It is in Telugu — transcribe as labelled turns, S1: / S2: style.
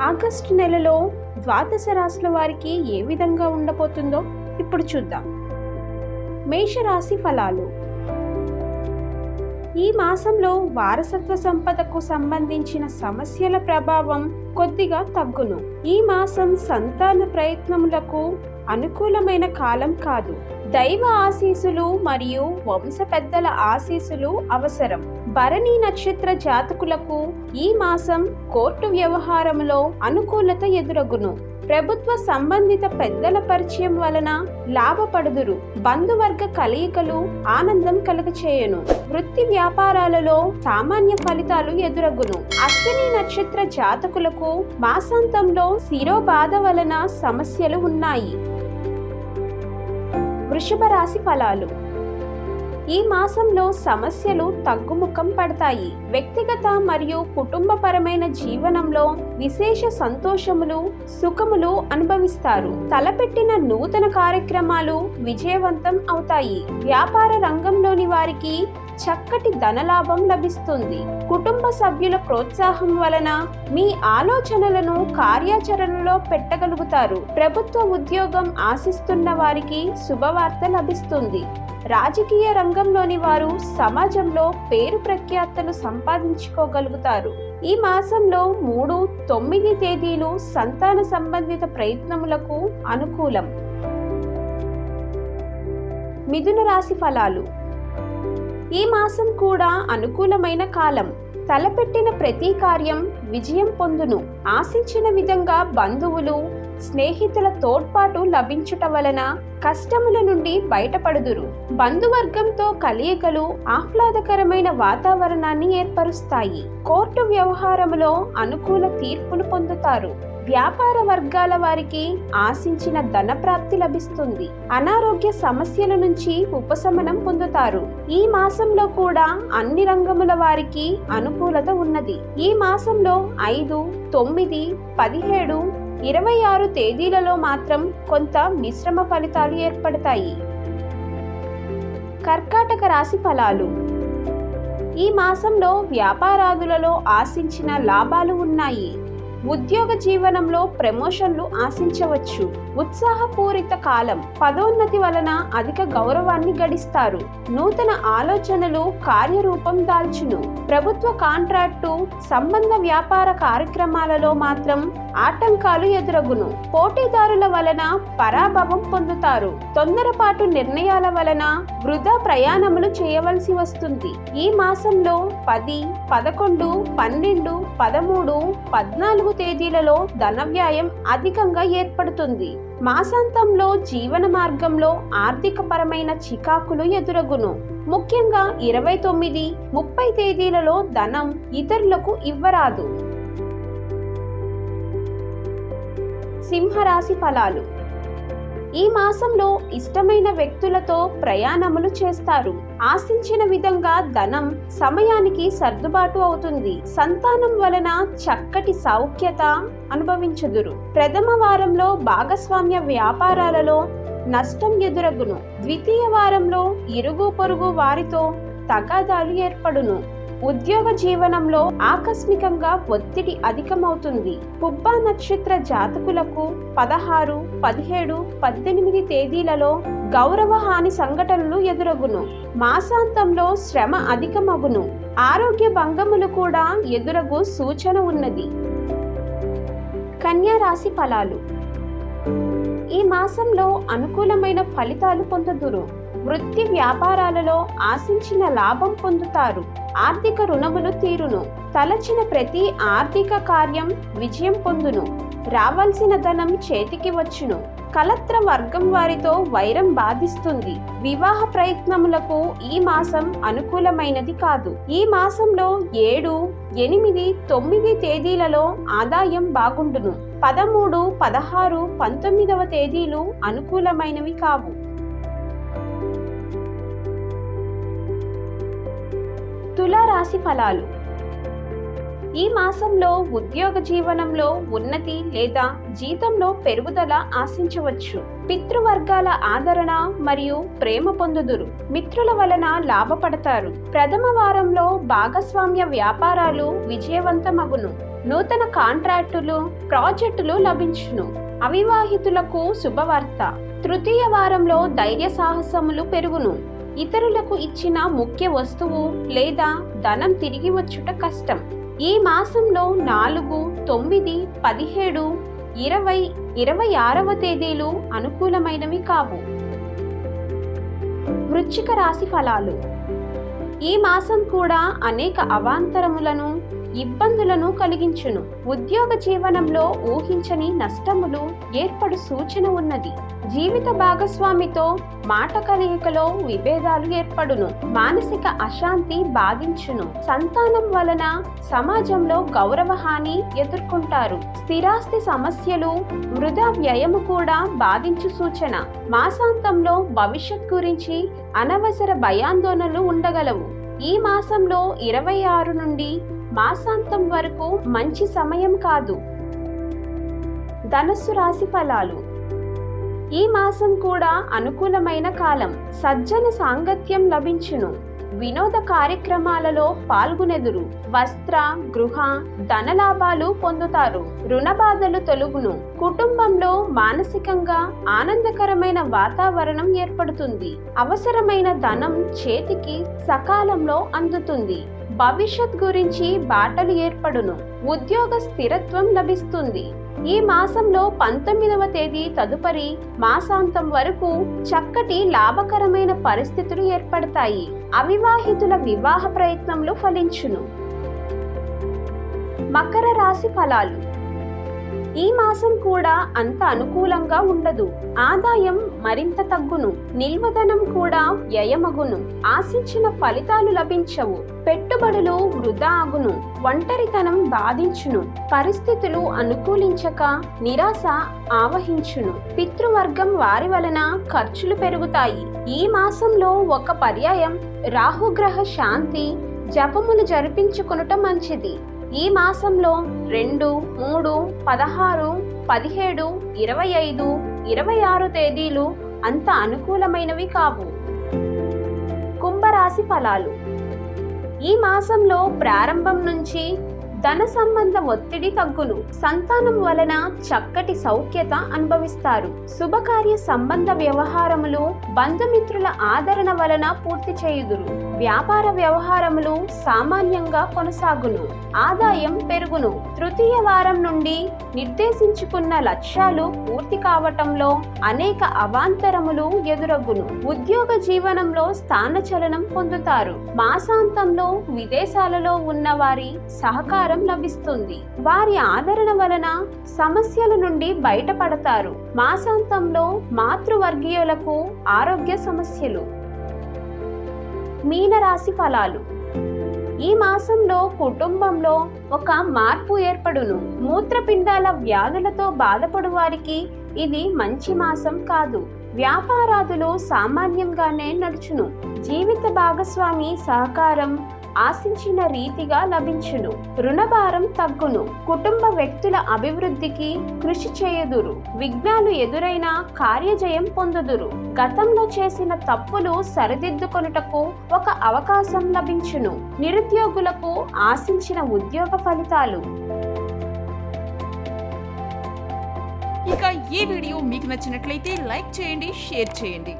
S1: ఆగస్టు నెలలో ద్వాదశ రాశుల వారికి ఏ విధంగా ఉండబోతుందో ఇప్పుడు చూద్దాం. మేషరాశి ఫలాలు. ఈ మాసంలో వారసత్వ సంపదకు సంబంధించిన సమస్యల ప్రభావం కొద్దిగా తగ్గును. ఈ మాసం సంతాన ప్రయత్నములకు అనుకూలమైన కాలం కాదు. దైవ ఆశీసులు మరియు వంశ పెద్దల ఆశీసులు అవసరం. భరణి నక్షత్ర జాతకులకు ఈ మాసం కోర్టు వ్యవహారంలో అనుకూలత ఎదురగును. ప్రభుత్వ సంబంధిత పెద్దల పరిచయం వలన లాభపడుదురు. బంధువర్గ కలయికలు ఆనందం కలుగచేయను. వృత్తి వ్యాపారాలలో సామాన్య ఫలితాలు ఎదురగును. అశ్విని నక్షత్ర జాతకులకు మాసాంతంలో శిరోబాధ వలన సమస్యలు ఉన్నాయి. వృషభ రాశి ఫలాలు. ఈ మాసంలో సమస్యలు తగ్గుముఖం పడతాయి. వ్యక్తిగత మరియు కుటుంబపరమైన జీవనంలో విశేష సంతోషములు సుఖములు అనుభవిస్తారు. తలపెట్టిన నూతన కార్యక్రమాలు విజయవంతం అవుతాయి. వ్యాపార రంగంలోని వారికి చక్కటి ధనలాభం లభిస్తుంది. కుటుంబ సభ్యుల ప్రోత్సాహం వలన మీ ఆలోచనలను కార్యాచరణలో పెట్టగలుగుతారు. ప్రభుత్వ ఉద్యోగం ఆశిస్తున్న వారికి శుభవార్త లభిస్తుంది. రాజకీయ రంగంలోని వారు సమాజంలో పేరు ప్రఖ్యాతలు సంపాదించుకోగలుగుతారు. ఈ మాసంలో మూడు తొమ్మిది తేదీలు సంతాన సంబంధిత ప్రయత్నములకు అనుకూలం. మిథున రాశి ఫలాలు. ఈ మాసం కూడా అనుకూలమైన కాలం. తలపెట్టిన ప్రతి కార్యం విజయం పొందును. ఆశించిన విధంగా బంధువులు స్నేహితుల తోడ్పాటు లభించుట వలన కష్టముల నుండి బయటపడుదురు. బంధువర్గంతో కలయికలు ఆహ్లాదకరమైన వాతావరణాన్ని ఏర్పరుస్తాయి. కోర్టు వ్యవహారములో అనుకూల తీర్పులు పొందుతారు. వ్యాపార వర్గాల వారికి ఆశించిన ధనప్రాప్తి లభిస్తుంది. అనారోగ్య సమస్యల నుంచి ఉపశమనం పొందుతారు. ఈ మాసంలో కూడా అన్ని రంగముల వారికి అనుకూలత ఉన్నది. ఈ మాసంలో ఐదు తొమ్మిది పదిహేడు ఇరవై ఆరు తేదీలలో మాత్రం కొంత మిశ్రమ ఫలితాలు ఏర్పడతాయి. కర్కాటక రాశి ఫలాలు. ఈ మాసంలో వ్యాపారాదులలో ఆశించిన లాభాలు ఉన్నాయి. ఉద్యోగ జీవనంలో ప్రమోషన్లు ఆశించవచ్చు. ఉత్సాహపూరిత కాలం పదోన్నతి వలన అధిక గౌరవాన్ని గడిస్తారు. నూతన ఆలోచనలు కార్యరూపం దాల్చును. ప్రభుత్వ కాంట్రాక్టు సంబంధ వ్యాపార కార్యక్రమాలలో మాత్రం ఆటంకాలు ఎదురగును. పోటీదారుల వలన పరాభవం పొందుతారు. తొందరపాటు నిర్ణయాల వలన వృధా ప్రయాణములు చేయవలసి వస్తుంది. ఈ మాసంలో పది పదకొండు పన్నెండు పదమూడు పద్నాలుగు తేదీలలో ధన వ్యయం అధికంగా ఏర్పడుతుంది. మాసాంతంలో జీవన మార్గంలో ఆర్థిక పరమైన చికాకులు ఎదురగును. ముఖ్యంగా ఇరవై తొమ్మిది ముప్పై తేదీలలో ధనం ఇతరులకు ఇవ్వరాదు. సింహరాశి ఫలాలు. ఈ మాసంలో ఇష్టమైన వ్యక్తులతో ప్రయాణములు చేస్తారు. ఆశించిన విధంగా ధనం సమయానికి సర్దుబాటు అవుతుంది. సంతానం వలన చక్కటి సౌఖ్యత అనుభవించుదురు. ప్రథమ వారంలో భాగస్వామ్య వ్యాపారాలలో నష్టం ఎదురగును. ద్వితీయ వారంలో ఇరుగు పొరుగు వారితో తగాదాలు ఏర్పడును. ఉద్యోగ జీవనంలో ఆకస్మికంగా ఒత్తిడి అధికమవుతుంది. పుబ్బా నక్షత్ర జాతకులకు పదహారు పదిహేడు పద్దెనిమిది తేదీలలో గౌరవ హాని సంఘటనలు ఎదురగును. మాసాంతంలో శ్రమ అధికమగును. ఆరోగ్య భంగములు కూడా ఎదురగు సూచన ఉన్నది. కన్యా రాశి ఫలాలు. ఈ మాసంలో అనుకూలమైన ఫలితాలు పొందుదురు. వృత్తి వ్యాపారాలలో ఆశించిన లాభం పొందుతారు. ఆర్థిక రుణములు తీరును. తలచిన ప్రతి ఆర్థిక కార్యం విజయం పొందును. రావాల్సిన ధనం చేతికి వచ్చును. కలత్ర వర్గం వారితో వైరం బాధిస్తుంది. వివాహ ప్రయత్నములకు ఈ మాసం అనుకూలమైనది కాదు. ఈ మాసంలో ఏడు ఎనిమిది తొమ్మిది తేదీలలో ఆదాయం బాగుండును. పదమూడు పదహారు పంతొమ్మిదవ తేదీలు అనుకూలమైనవి కావు. తులారాశి ఫలాలు. ఈ మాసంలో ఉద్యోగ జీవనంలో ఉన్నతి లేదా జీతంలో పెరుగుదల ఆశించవచ్చు. పితృవర్గాల ఆదరణ మరియు ప్రేమ పొందుదురు. మిత్రుల వలన లాభపడతారు. ప్రథమ వారంలో భాగస్వామ్య వ్యాపారాలు విజయవంతమగును. నూతన కాంట్రాక్టులు ప్రాజెక్టులు లభించును. అవివాహితులకు శుభవార్త. తృతీయ వారంలో ధైర్య సాహసములు పెరుగును. ఇతరులకు ఇచ్చిన ముఖ్య వస్తువు లేదా ధనం తిరిగి వచ్చుట కష్టం. ఈ మాసంలో నాలుగు తొమ్మిది పదిహేడు ఇరవై ఇరవై ఆరవ తేదీలు అనుకూలమైనవి కావు. వృశ్చిక రాశి ఫలాలు. ఈ మాసం కూడా అనేక అవాంతరములను ఇబ్బందులను కలిగించును. ఉద్యోగ జీవనంలో ఊహించని నష్టములు ఏర్పడు సూచన ఉన్నది. జీవిత భాగస్వామితో మాట కలయికలో విభేదాలు ఏర్పడును. మానసిక అశాంతి బాధించును. సంతానం వలన సమాజంలో గౌరవహాని ఎదుర్కొంటారు. స్థిరాస్తి సమస్యలు వృధా వ్యయము కూడా బాధించు సూచన. మాసాంతంలో భవిష్యత్ గురించి అనవసర భయాందోళనలు ఉండగలవు. ఈ మాసంలో ఇరవై ఆరు నుండి మాసాంతం వరకు మంచి సమయం కాదు. ధనస్సు రాశి ఫలాలు. ఈ మాసం కూడా అనుకూలమైన కాలం. సజ్జన సాంగత్యం లభించును. వినోద కార్యక్రమాలలో పాల్గొనెదురు. వస్త్ర గృహ ధన లాభాలు పొందుతారు. రుణ బాధలు తొలుగును. కుటుంబంలో మానసికంగా ఆనందకరమైన వాతావరణం ఏర్పడుతుంది. అవసరమైన ధనం చేతికి సకాలంలో అందుతుంది. భవిష్యత్ గురించి బాటలు ఏర్పడును. ఉద్యోగ స్థిరత్వం లభిస్తుంది. ఈ మాసంలో పంతొమ్మిదవ తేదీ తదుపరి మాసాంతం వరకు చక్కటి లాభకరమైన పరిస్థితులు ఏర్పడతాయి. అవివాహితుల వివాహ ప్రయత్నంలో ఫలించును. మకర రాశి ఫలాలు. ఈ మాసం కూడా అంత అనుకూలంగా ఉండదు. ఆదాయం మరింత తగ్గును. నిల్వధనం కూడా వ్యయమగును. ఆశించిన ఫలితాలు లభించవు. పెట్టుబడులు వృధా అగును ఒంటరితనం బాధించును. పరిస్థితులు అనుకూలించక నిరాశ ఆవహించును. పితృవర్గం వారి వలన ఖర్చులు పెరుగుతాయి. ఈ మాసంలో ఒక పర్యాయం రాహుగ్రహ శాంతి జపములు జరిపించుకొనుట మంచిది. ఈ మాసంలో రెండు మూడు పదహారు పదిహేడు ఇరవై ఐదు ఇరవై ఆరు తేదీలు అంత అనుకూలమైనవి కావు. కుంభరాశి ఫలాలు. ఈ మాసంలో ప్రారంభం నుంచి ధన సంబంధ ఒత్తిడి తగ్గును సంతానం వలన చక్కటి సౌఖ్యత అనుభవిస్తారు. శుభకార్య సంబంధ వ్యవహారములు బంధుమిత్రుల ఆదరణ వలన పూర్తి చేయుదురు. వ్యాపార వ్యవహారములు సామాన్యంగా కొనసాగును. ఆదాయం పెరుగును. తృతీయ వారం నుండి నిర్దేశించుకున్న లక్ష్యాలు పూర్తి కావటంలో అనేక అవాంతరములు ఎదురగును. ఉద్యోగ జీవనంలో స్థానచలనం పొందుతారు. మాసాంతంలో విదేశాలలో ఉన్న వారి సహకారం లభిస్తుంది. వారి ఆదరణ వలన సమస్యల నుండి బయటపడతారు. మాసాంతంలో మాతృవర్గీయులకు ఆరోగ్య సమస్యలు. మీనరాశి ఫలాలు. ఈ మాసంలో కుటుంబంలో ఒక మార్పు ఏర్పడును. మూత్రపిండాల వ్యాధులతో బాధపడు వారికి ఇది మంచి మాసం కాదు. వ్యాపారాదులు సామాన్యంగానే నడుచును. జీవిత భాగస్వామి సహకారం ఆశించిన రీతిగా లభించును. రుణభారం తగ్గును. కుటుంబ వ్యక్తుల అభివృద్ధికి కృషి చేయుదురు. విఘ్నాలు ఎదురైన కార్యజయం పొందుదురు. గతంలో చేసిన తప్పులు సరిదిద్దుకొనుటకు ఒక అవకాశం లభించును. నిరుద్యోగులకు ఆశించిన ఉద్యోగ ఫలితాలు.
S2: ఇక ఈ వీడియో మీకు నచ్చినట్లయితే లైక్ చేయండి షేర్ చేయండి.